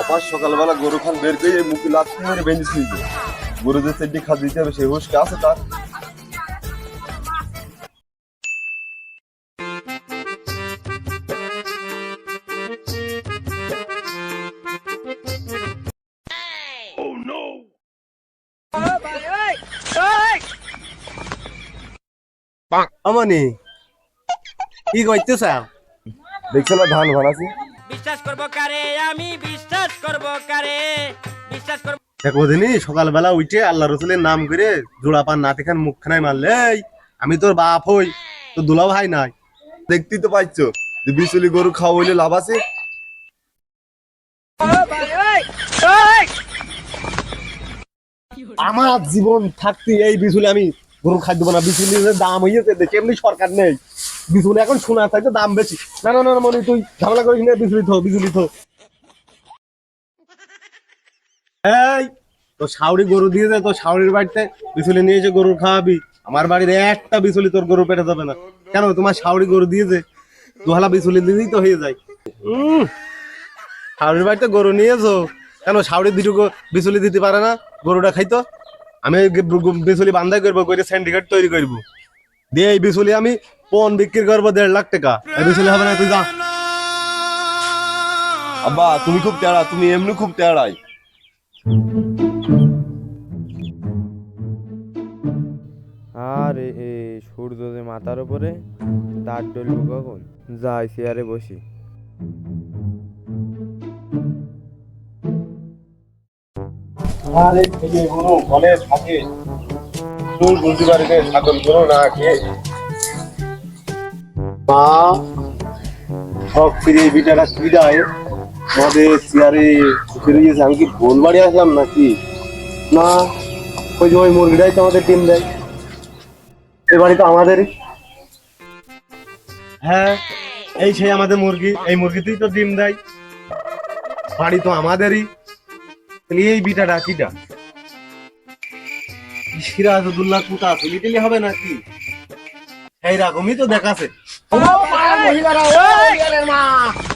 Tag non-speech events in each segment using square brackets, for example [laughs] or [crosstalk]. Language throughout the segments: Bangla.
অপার সকালবেলা গরু খান বের করে মুখে লাথি মেরে বেঁধে শুয়েছে গরু যে সেটি খাদ্য দিতে হবে সেই হুঁশকে আছে তার। অমনি কি করতেছ? দেখছ না ধান ভানাছি বিশ্বাস করব কারে? আমি বিশ্বাস করব কারে? বিশ্বাস করব সকালবেলা উঠে আল্লাহ রসুলের নাম করে জোড়া পান নাতি খান মারলে আমি তোর বাপ হই, তোর দুলা ভাই নাই। দেখতেই তো পাইছো যে বিচুলি গরু খাওয়া হইলে লাভ আছে। আমার জীবন থাকতে এই বিচুলি আমি গরু খাদ্য না বিচুলির যে দাম হইয়াছে এমনি সরকার নেই। বিচুলি এখন শোনা থাকতে দাম বেশি। না না না মনে তুই ঝামেলা করিস না বিচুলি থো বিচুলি থো। এই তো শাওড়ি গরু দিয়ে যায় তো শাওড়ির বাড়িতে বিচুলি নিয়ে এসে গরু খাওয়াবি। আমার বাড়ির একটা বিচুলি তোর গরু পেটে যাবে না। কেন তোমার শাওড়ি গরু দিয়ে দিয়েছে দুহালা বিচুলি দিলেই তো হয়ে যায়। শাওড়ির বাড়িতে গরু নিয়েছো কেন শাওড়ি দুটো বিচুলি দিতে পারে না? গরুটা খাইতো আমি বিচুলি বান্ধাই করব করে সিন্ডিকেট তৈরি করব। দিয়ে এই বিচুলি আমি পণ বিক্রি করব দেড় লাখ টাকা। এই বিচুলি হবে না তুই যা। আব্বা তুমি খুব তেড়া তুমি এমনি খুব তেড়াই। আরে এ সূর্য যে মাথার উপরে দাঁত ডলবো কখন? যাই চেয়ারে বসি। আরে ছেলে ঘরে থাকে তুই বুঝতে পারবে ছাগল গরু না খেয়ে। মা ফিরে বিটারা ফিরে গিয়েছে আমি কি বোন বাড়ি আসলাম নাকি? না, ওই যে ওই মুরগিটাই তো আমাদের টিম দেয়। এ বাড়ি তো আমাদেরই। হ্যাঁ এই সেই আমাদের মুরগি, এই মুরগিতেই তো ডিম দেয়। বাড়ি তো আমাদেরই। তাহলে এই বিটাটা কিটা? সিরাজুদ্দুল্লাহ কুতা চলিটিলি হবে নাকি? এইরকমই তো দেখাছে।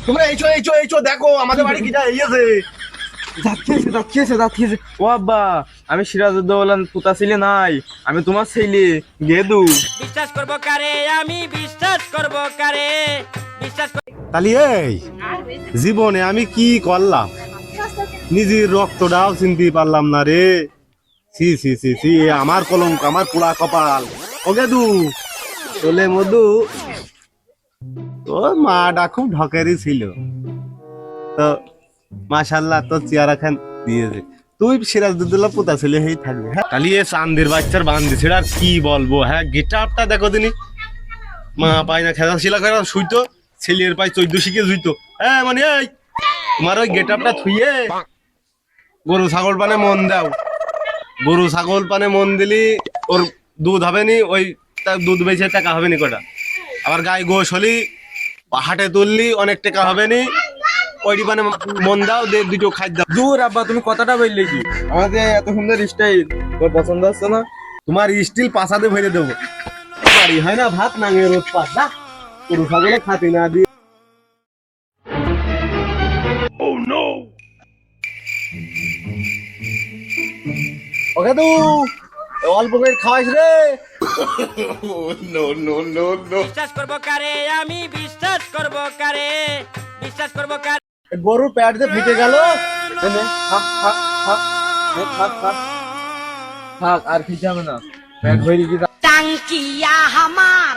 তোমরা এইছো এইছো এইছো দেখো আমাদের বাড়ি কিটা এইছে যাচ্ছিয়েছে যাচ্ছিয়েছে যাচ্ছিয়েছে ও আব্বা আমি সিরাজউদ্দৌলা পুতা ছিলে নাই আমি তোমার ছেলে গেদু। বিশ্বাস করব কারে? আমি বিশ্বাস করব কারে? বিশ্বাস তাহলে এই জীবনে আমি কি করলাম? নিজের রক্তটাও চিনতে পারলাম না রে। সি সি সি সি আমার কলঙ্ক আমার পোড়া কপাল। ওকে দু চলে মধু তোর মাটা খুব ঢকেরই ছিল। তো মাশাল্লাহ তোর চেয়ারা খান দিয়েছে। তুই সিরাজদুল্লাহ পোতা ছেলে হয়েই থাকবে হ্যাঁ? তাহলে এ চান্দের বাচ্চার বান্ধি ছেড়ে আর কি বলব হ্যাঁ? গেটআপটা দেখো দিনি। মা পায় না খেলা শিলা করে শুইতো, ছেলের পায় চৈদ্দ শিখে জুইতো। হ্যাঁ মানে এই, তোমার ওই গেট আপটা থুইয়ে গরু ছাগল পানে মন দাও। গরু ছাগল পানে মন দিলি, ওর দুধ হবে নি, ওই দুধ বেচে টাকা হবে নি কটা। আবার গায়ে গোস হলি হাটে তুললি অনেক টাকা হবে নি। ওইটি পানে মন দাও দে দুটো খাদ্য। দূর আব্বা তুমি কথাটা বললে কি? আমাদের এত সুন্দর স্টাইল তোর পছন্দ হচ্ছে না? তোমার স্টিল পাশাতে ভরে দেবো। বাড়ি হয় না? ভাত নাঙে রোদ দা গরু ছাগলে খাতি না দিয়ে ওকে তো। অল্প করে খাওয়াইস রে। [laughs] বিশ্বাস করব কারে? আমি বিশ্বাস করব কারে? বিশ্বাস করব কারে? গরুর প্যাট যে ফেটে গেল। থাক আর খেতে হবে না। পেট ভরি কি টাঙ্কিয়া হামার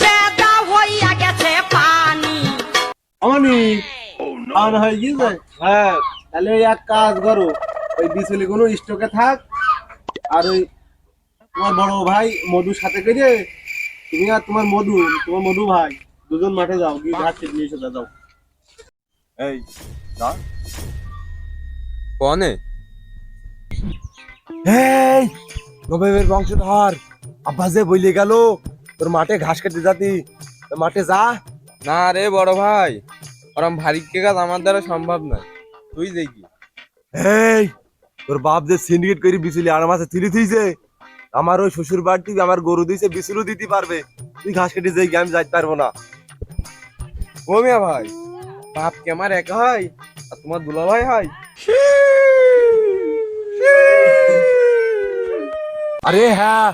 চেদা হইয়া গেছে পানি। আমানি আন হয়ে গিয়েছে? হ্যাঁ। তাহলে এক কাজ করো ওই বিচুলি কোনো স্টকে থাক আর ওই তোমার বড় ভাই মধুর সাথে করে তুমি আর তোমার মধু তোমার মধু ভাই দুজন মাঠে যাও গিয়ে নিয়ে এসে যাও। এই না কনে এই নবাবের বংশধর। আব্বা যে বইলে গেল তোর মাঠে ঘাস কেটে যাতি। তোর মাঠে যা। না রে বড় ভাই ওরম ভারী কে কাজ আমার দ্বারা সম্ভব নয়। তুই দেখি এই তোর বাপ যে সিন্ডিকেট করে বিচুলি আর মাসে তিরি থইছে। আমার ওই শ্বশুর বাড়ি আমার গরু দিয়েছে বিচুলও দিতে পারবে। তুই ঘাস কেটে যাই আমি যাইতে পারব না। ও মিয়া ভাই বাপ কে আমার একা হয়? আর তোমার দুলা ভাই হয়? আরে হ্যাঁ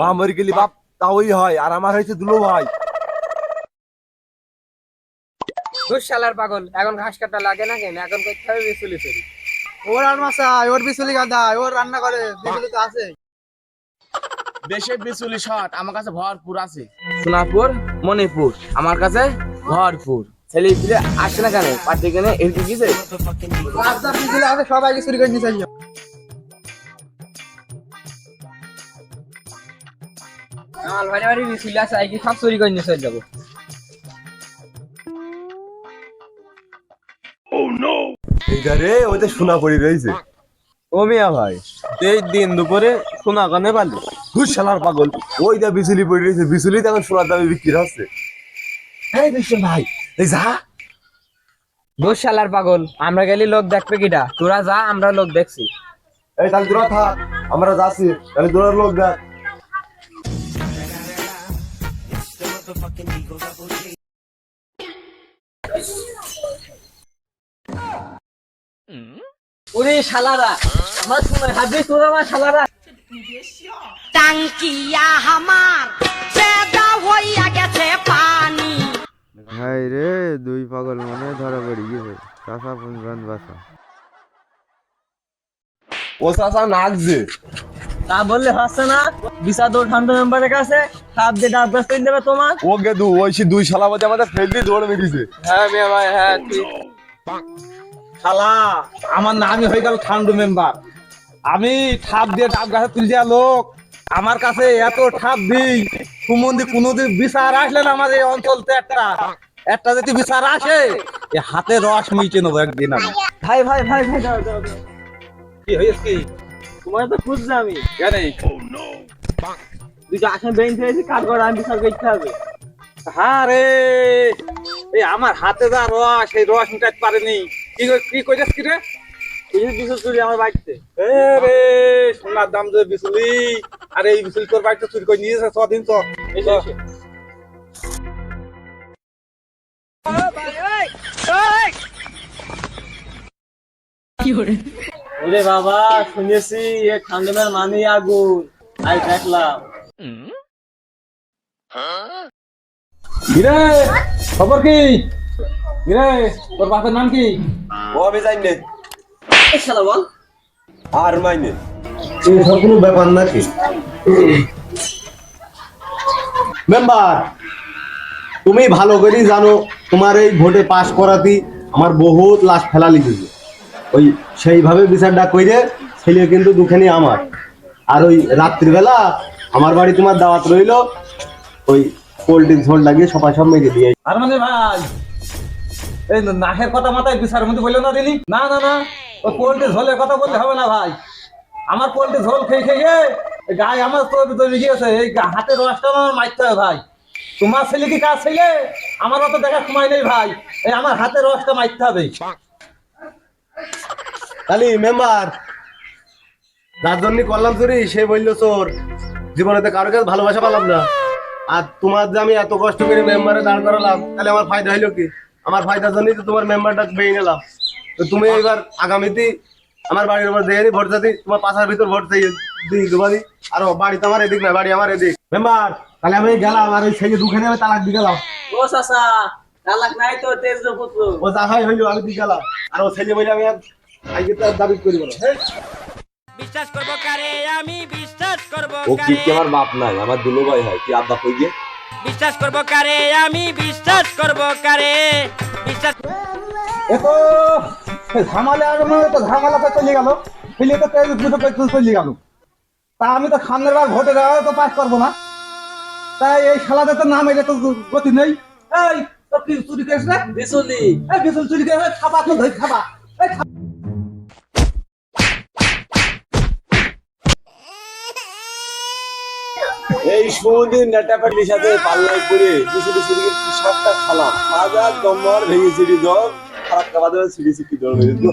মা মরে গেলি বাপ তাওই হয় আর আমার হয়েছে দুলো ভাই দুই শালার পাগল এখন ঘাস কাটা লাগে না কেন? এখন করতে হবে বিচুলি চুরি ওর আর মাসা ওর বিচুলি গাদা ওর রান্না করে বিচুলি তো আছে দেশে বিচুলি শট আমার কাছে ভরপুর আছে। সোনাপুর মণিপুর আমার কাছে ভরপুর। ছেলে পিলে আসে না কেন? পার্টি কেনে এরকম কিসে সবাইকে চুরি করে নিয়ে যাই আমার বাড়ি বাড়ি বিচুলি আছে আইকি সব চুরি করে নিয়ে চলে যাব। এইটা ওতে সোনা পড়ি রয়েছে। ও মিয়া ভাই এই দিন দুপুরে সোনা কানে পালি ঘুষ শালার পাগল। ওইটা বিচুলি পড়ে রয়েছে। বিচুলি তখন সোনার দামে বিক্রি হচ্ছে। এই বিশ্বর ভাই এই যা। পাগল। আমরা গেলি লোক দেখবে কিটা তোরা যা আমরা লোক দেখছি। এই তাহলে তোরা থাক আমরা যাচ্ছি। তাহলে তোরা লোক দেখ। ওরে শালারা আমার সময় হাবি তোরা আমার শালারা। টাঙ্কিয়া হামার চেদা হইয়া গেছে পানি। হাই রে দুই পাগল মনে ধরা পড়ে গেছে। চাষা পুঞ্জন বাসা। ও চাচা নাচছে তা বললে হচ্ছে না বিশা দৌড় ঠান্ডা মেম্বারের কাছে সাপ দিয়ে ডাব গাছ দেবে তোমার। ও গেদু ওই সে দুই শালা মধ্যে আমাদের ফেল দিয়ে দৌড় মেরেছে। হ্যাঁ মিয়া ভাই হ্যাঁ ঠিক। শালা আমার নামই হয়ে গেল ঠান্ডু মেম্বার। আমি ঠাপ দিয়ে ডাব গাছে তুলে দেওয়া লোক। আমার কাছে এত ঠাপ দিই সুমন্দি কোনোদিন বিচার আসলে না আমাদের এই অঞ্চলতে একটা। একটা যদি বিচার আসে এ হাতে রস মিটে নেব একদিন আমি। ভাই ভাই ভাই ভাই দাও দাও দাও। কি হয়েছে কি? তোমার তো খুঁজছে আমি। জানি দুটো আসন বেঞ্চ হয়েছে করে আমি বিচার করতে হবে। হ্যাঁ রে। এই আমার হাতে যা রস এই রস মিটাতে পারেনি। কি কি কইছিস কি রে? চুরি আমার বাড়িতে। এ রে সোনার দাম যে বিচুলি আরে এই বিচুলি তোর চুরি করে নিয়েছে ছদিন তো। ওরে বাবা শুনেছি এ ঠান্ডামের মানি আগুন। আই দেখলাম। খবর কি? তোর বাপের নাম কি? ও আমি জানি শালা বল। আর মাইনে। এসব কোনো ব্যাপার নাকি? মেম্বার তুমি ভালো করেই জানো তোমার এই ভোটে পাশ করাতে আমার বহুত লাশ ফেলা লিখেছে ওই সেইভাবে বিচারটা কইরে ছেলে কিন্তু দুখানি আমার। আর ওই রাত্রিবেলা আমার বাড়ি তোমার দাওয়াত রইল ওই পোল্ট্রি ঝোল লাগিয়ে সবাই সব মেরে দিয়ে আর মানে ভাই এই নাহের কথা মাথায় বিচার মধ্যে বলল না দিলি না না না। ওই পোল্ট্রি ঝোলের কথা বললে হবে না ভাই। আমার পোল্ট্রি ঝোল খেয়ে খেয়ে গায়ে আমার তো তৈরি গিয়েছে। এই হাতের রসটা আমার মারতে হবে ভাই। তোমার ছেলে কি কাজ ছেলে? আমার অত দেখার সময় নেই ভাই। এই আমার হাতের রসটা মারতে হবে। খালি মেম্বার, যার করলাম সে বলল, চোর জীবনেতে কারও কাছে ভালোবাসা পেলাম না। আর তোমার যে আমি এত কষ্ট করে মেম্বারে দাঁড় করালাম, তাহলে আমার ফায়দা হইল কি? আমার ফায়দার জন্যই তো তোমার মেম্বারটা পেয়ে নিলাম। তো তুমি এবার আগামীতে আমার বাড়ির উপর দিয়ে ভোট যাতে তোমার পাশার ভিতর ভোট দিয়ে দিই দুবারই আর বাড়ি তো আমার এদিক না বাড়ি আমার এদিক। মেম্বার তাহলে আমি গেলাম আর ওই ছেলে দুখানে আমি তালাক দিয়ে গেলাম। ও চাচা তালাক নাই তো তেজ পুত্র। ও যা হয় হইল আমি দিয়ে গেলাম। আর ও ছেলে বলে আমি আজকে তো দাবি করিব না। হ্যাঁ? বিশ্বাস করব কারে? আমি বিশ্বাস করব ও কি কি আমার বাপ নাই? আমার দুলো ভাই হয়। কি আব্বা কই গিয়ে? বিশ্বাস করব কারে? আমি বিশ্বাস করব কারে? বিশ্বাস এতো ঝামালে আর তো ঝামালা তো চলে গেল। ফেলে তো তেজ দুটো পেট চলে গেল। তা আমি তো সামনের বার ভোটে দেওয়া তো পাস করব না। তাই এই খেলাতে তো নাম এটা তো গতি নেই। এই কি চুরি করিস রে? বিচুলি এই বিশুল চুরি করে খাবা তো ধরে খাবা এই সাথে পাল্লাই করে কিছু কিছু সাতটা খালা হাজার দম্বর ভেঙে সিঁড়ি জল খারাপ খাওয়া দেবে সিঁড়ি সিটি জল মেরে দিল।